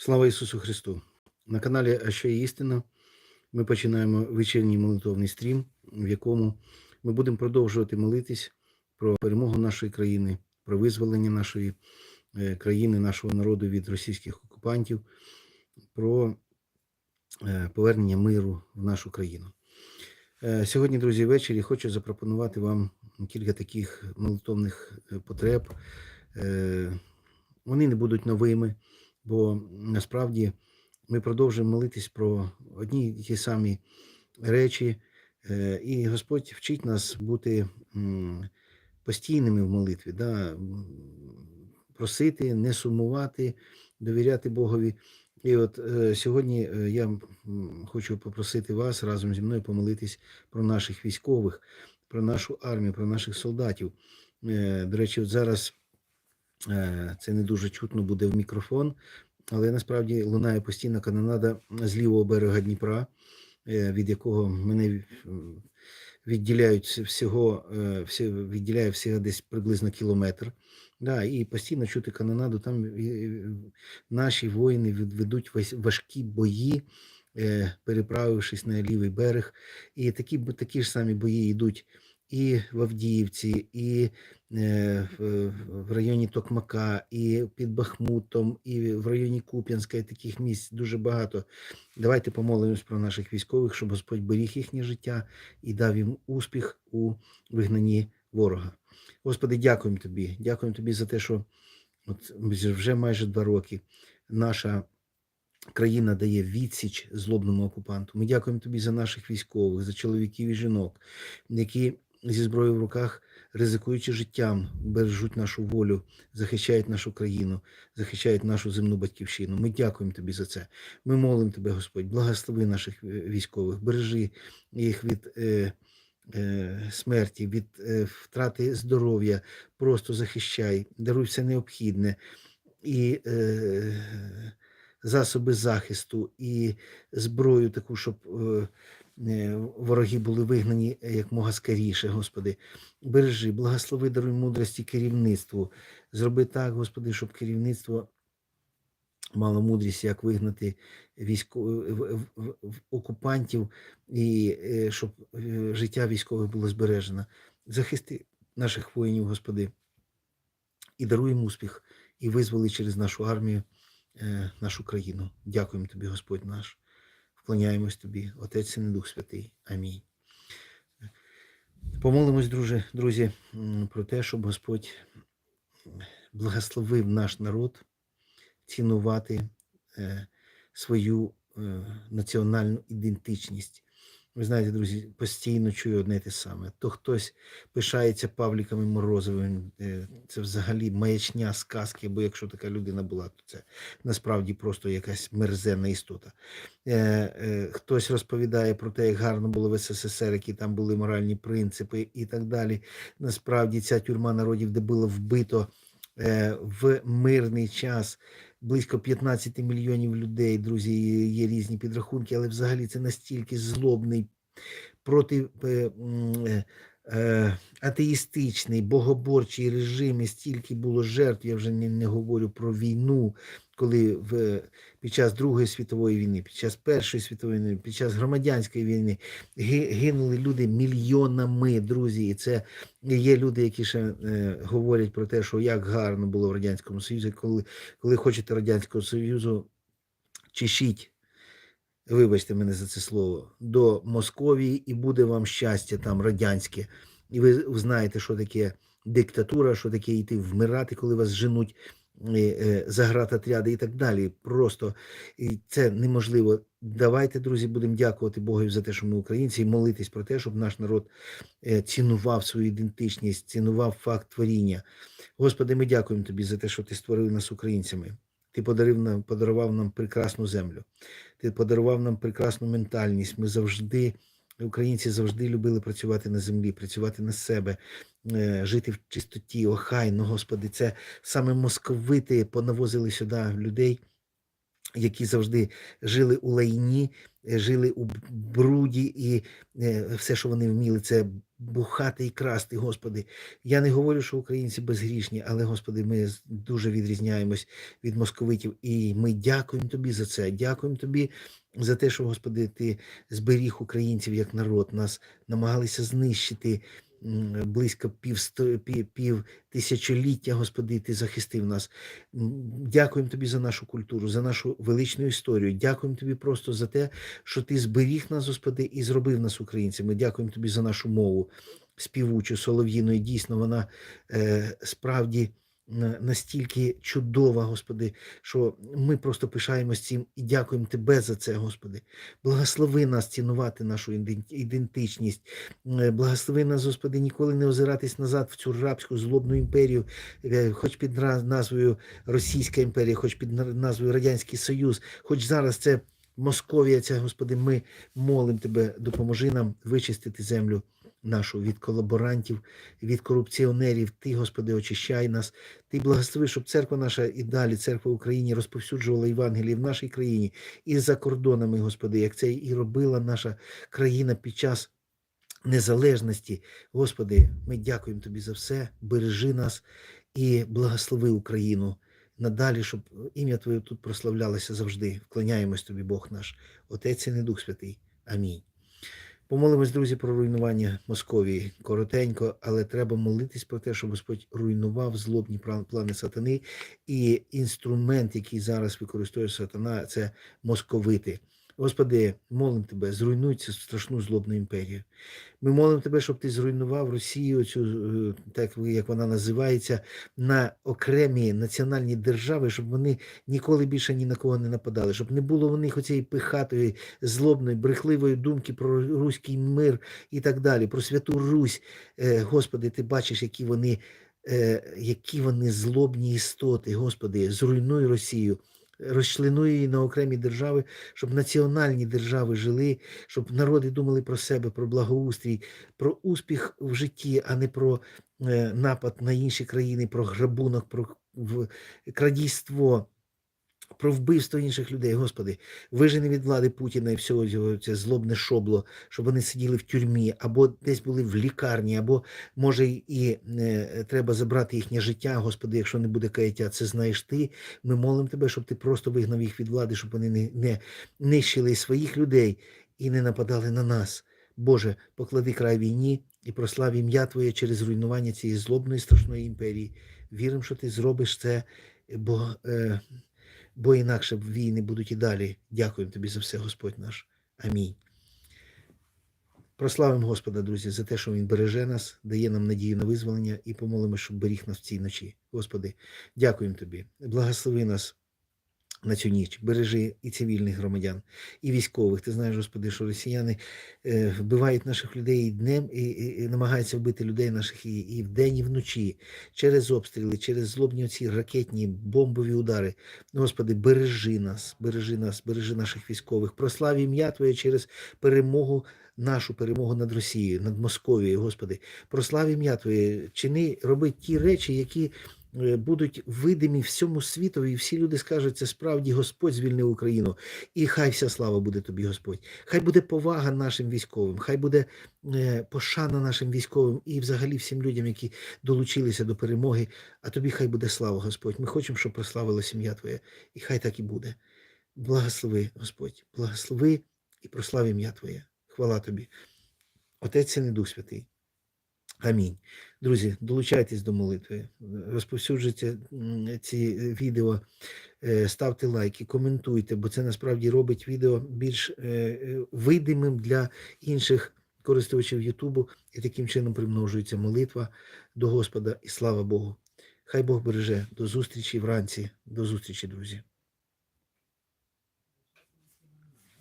Слава Ісусу Христу! На каналі А що є істина ми починаємо вечірній молитовний стрім, в якому ми будемо продовжувати молитись про перемогу нашої країни, про визволення нашої е, країни, нашого народу від російських окупантів, про е, повернення миру в нашу країну. Е, Сьогодні, друзі, ввечері хочу запропонувати вам кілька таких молитовних потреб. Вони не будуть новими, бо насправді ми продовжуємо молитись про одні й ті самі речі, Е, і Господь вчить нас бути постійними в молитві, да? просити, не сумувати, довіряти Богові. І от е, сьогодні е, я хочу попросити вас разом зі мною помолитись про наших військових, про нашу армію, про наших солдатів. До речі, от зараз це не дуже чутно буде в мікрофон, але насправді лунає постійна канонада з лівого берега Дніпра, е, від якого мене е, відділяють всього, е, відділяє всього десь приблизно кілометр. Да, і постійно чути канонаду, там е, е, наші воїни ведуть важкі бої, е, переправившись на лівий берег. І такі, такі ж самі бої йдуть і в Авдіївці, і е, в, районі Токмака, і під Бахмутом, і в районі Куп'янська, і таких місць дуже багато. Давайте помолимось про наших військових, щоб Господь беріг їхнє життя і дав їм успіх у вигнанні ворога. Господи, дякуємо тобі. Дякуємо тобі за те, що от вже майже два роки наша країна дає відсіч злобному окупанту. Ми дякуємо тобі за наших військових, за чоловіків і жінок, які зі зброєю в руках, ризикуючи життям, бережуть нашу волю, захищають нашу країну, захищають нашу земну батьківщину. Ми дякуємо тобі за це. Ми молимо тебе, Господь, благослови наших військових, бережи їх від. Е, е, Смерті, від е, втрати здоров'я, просто захищай, даруй все необхідне і засоби захисту, і зброю таку, щоб е, е, вороги були вигнані е, якмога скоріше, Господи. Бережи, благослови, даруй мудрості керівництву. Зроби так, Господи, щоб керівництво мало мудрість, як вигнати військо... окупантів, і щоб життя військових було збережено. Захисти наших воїнів, Господи, і даруй їм успіх, і визволи через нашу армію нашу країну. Дякуємо Тобі, Господь наш. Вклоняємось Тобі, Отець і Дух Святий. Амінь. Помолимось, друже, друзі, про те, щоб Господь благословив наш народ цінувати е, свою е, національну ідентичність. Ви знаєте, друзі, постійно чую одне те саме. То хтось пишається Павліками Морозовими, е, це взагалі маячня сказки, бо якщо така людина була, то це насправді просто якась мерзенна істота. Е, е, Хтось розповідає про те, як гарно було в СССР, які там були моральні принципи і так далі. Насправді ця тюрма народів, де було вбито в мирний час близько 15 мільйонів людей, друзі, є різні підрахунки, але взагалі це настільки злобний, проти е, е, е, атеїстичний, богоборчий режим, і стільки було жертв. Я вже не, не говорю про війну, коли в, під час Другої світової війни, під час Першої світової війни, під час громадянської війни гинули люди мільйонами, друзі. І це є люди, які ще е, говорять про те, що як гарно було в Радянському Союзі, коли, коли хочете Радянського Союзу, чешіть, вибачте мене за це слово, до Московії, і буде вам щастя там радянське. І ви знаєте, що таке диктатура, що таке йти вмирати, коли вас женуть е, е, загратотряди і так далі. Просто це неможливо. Давайте, друзі, будемо дякувати Богу за те, що ми українці, і молитись про те, щоб наш народ е, цінував свою ідентичність, цінував факт творіння. Господи, ми дякуємо Тобі за те, що Ти створив нас українцями. Ти подарив нам, подарував нам прекрасну землю. Ти подарував нам прекрасну ментальність. Ми завжди, українці завжди любили працювати на землі, працювати на себе, жити в чистоті, охайно, Господи. Це саме московити понавозили сюди людей які завжди жили у лайні, е, жили у бруді, і е, все, що вони вміли, це бухати і красти, Господи. Я не говорю, що українці безгрішні, але, Господи, ми дуже відрізняємось від московитів. І ми дякуємо Тобі за це. Дякуємо Тобі за те, що, Господи, Ти зберіг українців як народ. Нас намагалися знищити. Близько півсто, пів, пів тисячоліття, Господи, Ти захистив нас. Дякуємо Тобі за нашу культуру, за нашу величну історію. Дякуємо Тобі просто за те, що Ти зберіг нас, Господи, і зробив нас українцями. Дякуємо Тобі за нашу мову співучу, солов'їну. І дійсно вона е, справді настільки чудова, Господи, що ми просто пишаємось цим і дякуємо Тебе за це, Господи. Благослови нас цінувати нашу ідентичність. Е, Благослови нас, Господи, ніколи не озиратись назад в цю рабську злобну імперію, е, хоч під назвою Російська імперія, хоч під назвою Радянський Союз, хоч зараз це Московія, ця, Господи, ми молимо Тебе, допоможи нам вичистити землю нашу від колаборантів, від корупціонерів. Ти, Господи, очищай нас. Ти благослови, щоб церква наша і далі, церква в Україні, розповсюджувала Євангеліє в нашій країні і за кордонами, Господи, як це і робила наша країна під час незалежності. Господи, ми дякуємо Тобі за все. Бережи нас і благослови Україну. Надалі, щоб ім'я Твоє тут прославлялося завжди. Вклоняємось Тобі, Бог наш, Отець і не Дух Святий. Амінь. Помолимось, друзі, про руйнування Московії. Коротенько, але треба молитись про те, щоб Господь руйнував злобні пла- плани сатани. І інструмент, який зараз використовує сатана, це московити. Господи, молимо Тебе, зруйнуй цю страшну злобну імперію. Ми молимо Тебе, щоб Ти зруйнував Росію, цю, е, так як вона називається, на окремі національні держави, щоб вони ніколи більше ні на кого не нападали, щоб не було в них оцієї пихатої, злобної, брехливої думки про руський мир і так далі, про святу Русь. Е, Господи, Ти бачиш, які вони, е, які вони злобні істоти. Господи, зруйнуй Росію. Розчленуй її на окремі держави, щоб національні держави жили, щоб народи думали про себе, про благоустрій, про успіх в житті, а не про е, напад на інші країни, про грабунок, про крадійство, про вбивство інших людей. Господи, вижени від влади Путіна і всього цього це злобне шобло, щоб вони сиділи в тюрмі, або десь були в лікарні, або може і е, треба забрати їхнє життя, Господи, якщо не буде каяття, це знаєш ти. Ми молимо Тебе, щоб ти просто вигнав їх від влади, щоб вони не, не нищили своїх людей і не нападали на нас. Боже, поклади край війні і прослав ім'я Твоє через руйнування цієї злобної страшної імперії. Віримо, що ти зробиш це, бо, е, бо інакше війни будуть і далі. Дякуємо тобі за все, Господь наш. Амінь. Прославимо Господа, друзі, за те, що Він береже нас, дає нам надію на визволення і помолимо, щоб беріг нас в цій ночі. Господи, дякуємо Тобі. Благослови нас на цю ніч. Бережи і цивільних громадян, і військових. Ти знаєш, Господи, що росіяни е, вбивають наших людей і днем, і, і, і намагаються вбити людей наших і, і вдень, і вночі, через обстріли, через злобні ці ракетні бомбові удари. Господи, бережи нас, бережи нас, бережи наших військових. Прослав ім'я Твоє через перемогу. Нашу перемогу над Росією, над Московією, Господи, прослав ім'я Твоє, чини, роби ті речі, які будуть видимі всьому світові, і всі люди скажуть, це справді Господь звільнив Україну. І хай вся слава буде тобі, Господь. Хай буде повага нашим військовим, хай буде е, пошана нашим військовим і взагалі всім людям, які долучилися до перемоги. А тобі хай буде слава, Господь. Ми хочемо, щоб прославила сім'я Твоя, і хай так і буде. Благослови, Господь, благослови і прослав ім'я Твоє. Хвала тобі. Отець і Дух Святий. Амінь. Друзі, долучайтесь до молитви, розповсюджуйте ці відео, е, ставте лайки, коментуйте, бо це насправді робить відео більш е, е, видимим для інших користувачів Ютубу, і таким чином примножується молитва до Господа і слава Богу. Хай Бог береже. До зустрічі вранці. До зустрічі, друзі.